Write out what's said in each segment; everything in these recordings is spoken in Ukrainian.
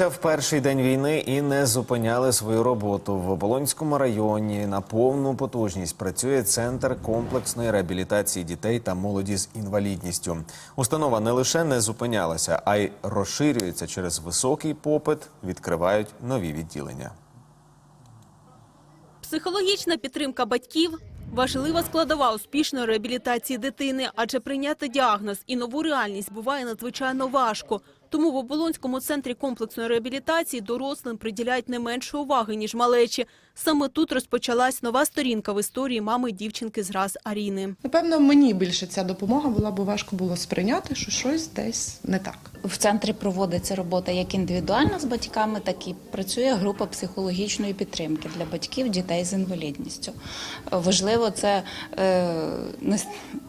Прокинулися в перший день війни і не зупиняли свою роботу. В Оболонському районі на повну потужність працює центр комплексної реабілітації дітей та молоді з інвалідністю. Установа не лише не зупинялася, а й розширюється через високий попит, відкривають нові відділення. Психологічна підтримка батьків важлива складова успішної реабілітації дитини, адже прийняти діагноз і нову реальність буває надзвичайно важко. Тому в Оболонському центрі комплексної реабілітації дорослим приділяють не менше уваги, ніж малечі. Саме тут розпочалась нова сторінка в історії мами дівчинки з раз Аріни. Напевно, мені більше ця допомога була, бо важко було сприйняти, що щось десь не так. В центрі проводиться робота як індивідуальна з батьками, так і працює група психологічної підтримки для батьків дітей з інвалідністю. Важливо це е, не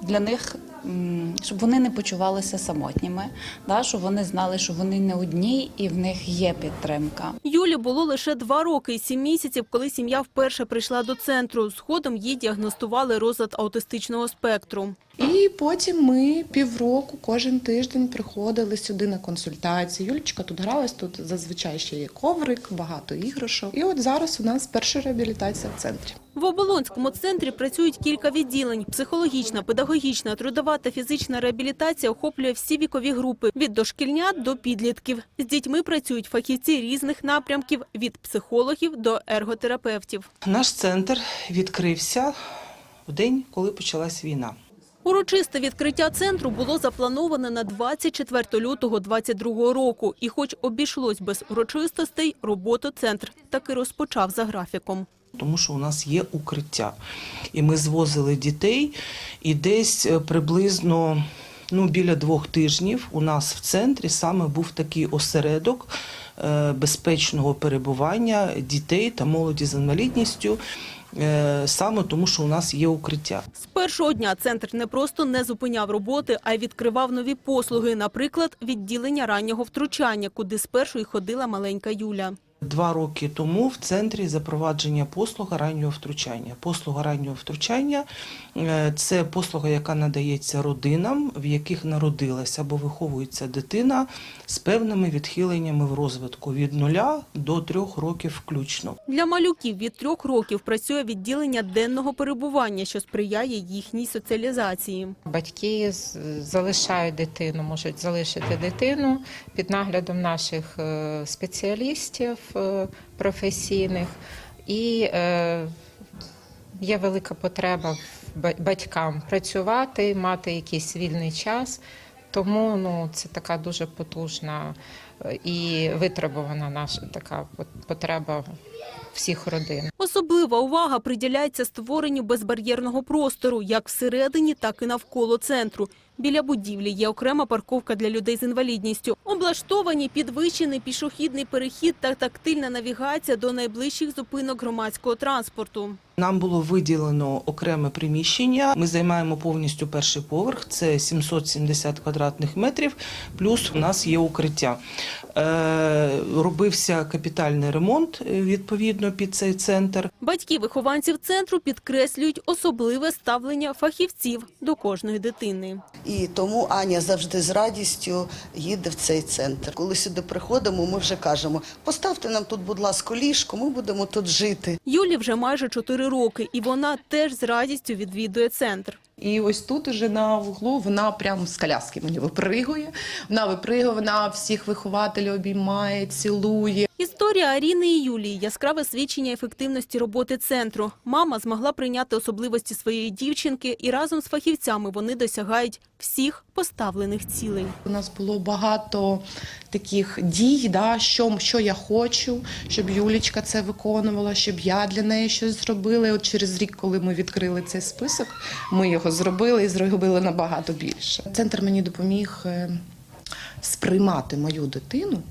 для них, щоб вони не почувалися самотніми, да, щоб вони знали, що вони не одні і в них є підтримка. Юлі було лише два роки і сім місяців, коли сім'я вперше прийшла до центру. Згодом їй діагностували розлад аутистичного спектру. І потім ми півроку кожен тиждень приходили сюди на консультації. Юлічка тут гралась, тут зазвичай ще є коврик, багато іграшок. І от зараз у нас перша реабілітація в центрі. В Оболонському центрі працюють кілька відділень. Психологічна, педагогічна, трудова та фізична реабілітація охоплює всі вікові групи – від дошкільнят до підлітків. З дітьми працюють фахівці різних напрямків – від психологів до ерготерапевтів. Наш центр відкрився в день, коли почалась війна. Урочисте відкриття центру було заплановане на 24 лютого 2022 року. І хоч обійшлось без урочистостей, роботу центр таки розпочав за графіком. Тому що у нас є укриття. І ми звозили дітей, і десь е, приблизно ну, біля двох тижнів у нас в центрі саме був такий осередок е, безпечного перебування дітей та молоді з інвалідністю, е, саме тому, що у нас є укриття. З першого дня центр не просто не зупиняв роботи, а й відкривав нові послуги. Наприклад, відділення раннього втручання, куди спершу й ходила маленька Юля. Два роки тому в центрі запровадження послуга раннього втручання. Послуга раннього втручання е, це послуга, яка надається родинам, в яких народилася або виховується дитина з певними відхиленнями в розвитку від нуля до трьох років включно. Для малюків від трьох років працює відділення денного перебування, що сприяє їхній соціалізації. Батьки залишають дитину, можуть залишити дитину під наглядом наших е, спеціалістів професійних, і е, є велика потреба батькам працювати, мати якийсь вільний час. Тому ну, це така дуже потужна е, і витребувана наша така потреба всіх родин. Особлива увага приділяється створенню безбар'єрного простору як всередині, так і навколо центру. Біля будівлі є окрема парковка для людей з інвалідністю. Облаштовані підвищений пішохідний перехід та тактильна навігація до найближчих зупинок громадського транспорту. Нам було виділено окреме приміщення. Ми займаємо повністю перший поверх, це 770 квадратних метрів, плюс у нас є укриття. Е, робився капітальний ремонт е, відповідно під цей центр. Батьки вихованців центру підкреслюють особливе ставлення фахівців до кожної дитини. І тому Аня завжди з радістю їде в цей центр. Коли сюди приходимо, ми вже кажемо: поставте нам тут, будь ласка, ліжко, ми будемо тут жити. Юлі вже майже 4 роки, і вона теж з радістю відвідує центр. І ось тут уже на вуглу вона прямо з коляски мені випригує. Вона випригує, вона всіх вихователів обіймає, цілує. Історія Аріни і Юлії – яскраве свідчення ефективності роботи центру. Мама змогла прийняти особливості своєї дівчинки, і разом з фахівцями вони досягають всіх поставлених цілей. У нас було багато таких дій, да, що, що я хочу, щоб Юлічка це виконувала, щоб я для неї щось зробила. І От через рік, коли ми відкрили цей список, ми його зробили і зробили набагато більше. Центр мені допоміг е, сприймати мою дитину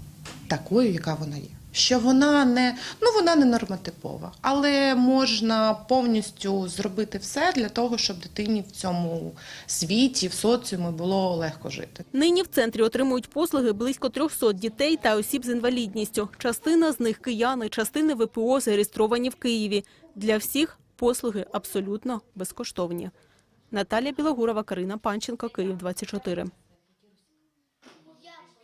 такою, яка вона є. Що вона не ну вона не нормотипова, але можна повністю зробити все для того, щоб дитині в цьому світі, в соціумі було легко жити. Нині в центрі отримують послуги близько 300 дітей та осіб з інвалідністю. Частина з них – кияни, частини ВПО зареєстровані в Києві. Для всіх послуги абсолютно безкоштовні. Наталія Білогурова, Карина Панченко, Київ, 24.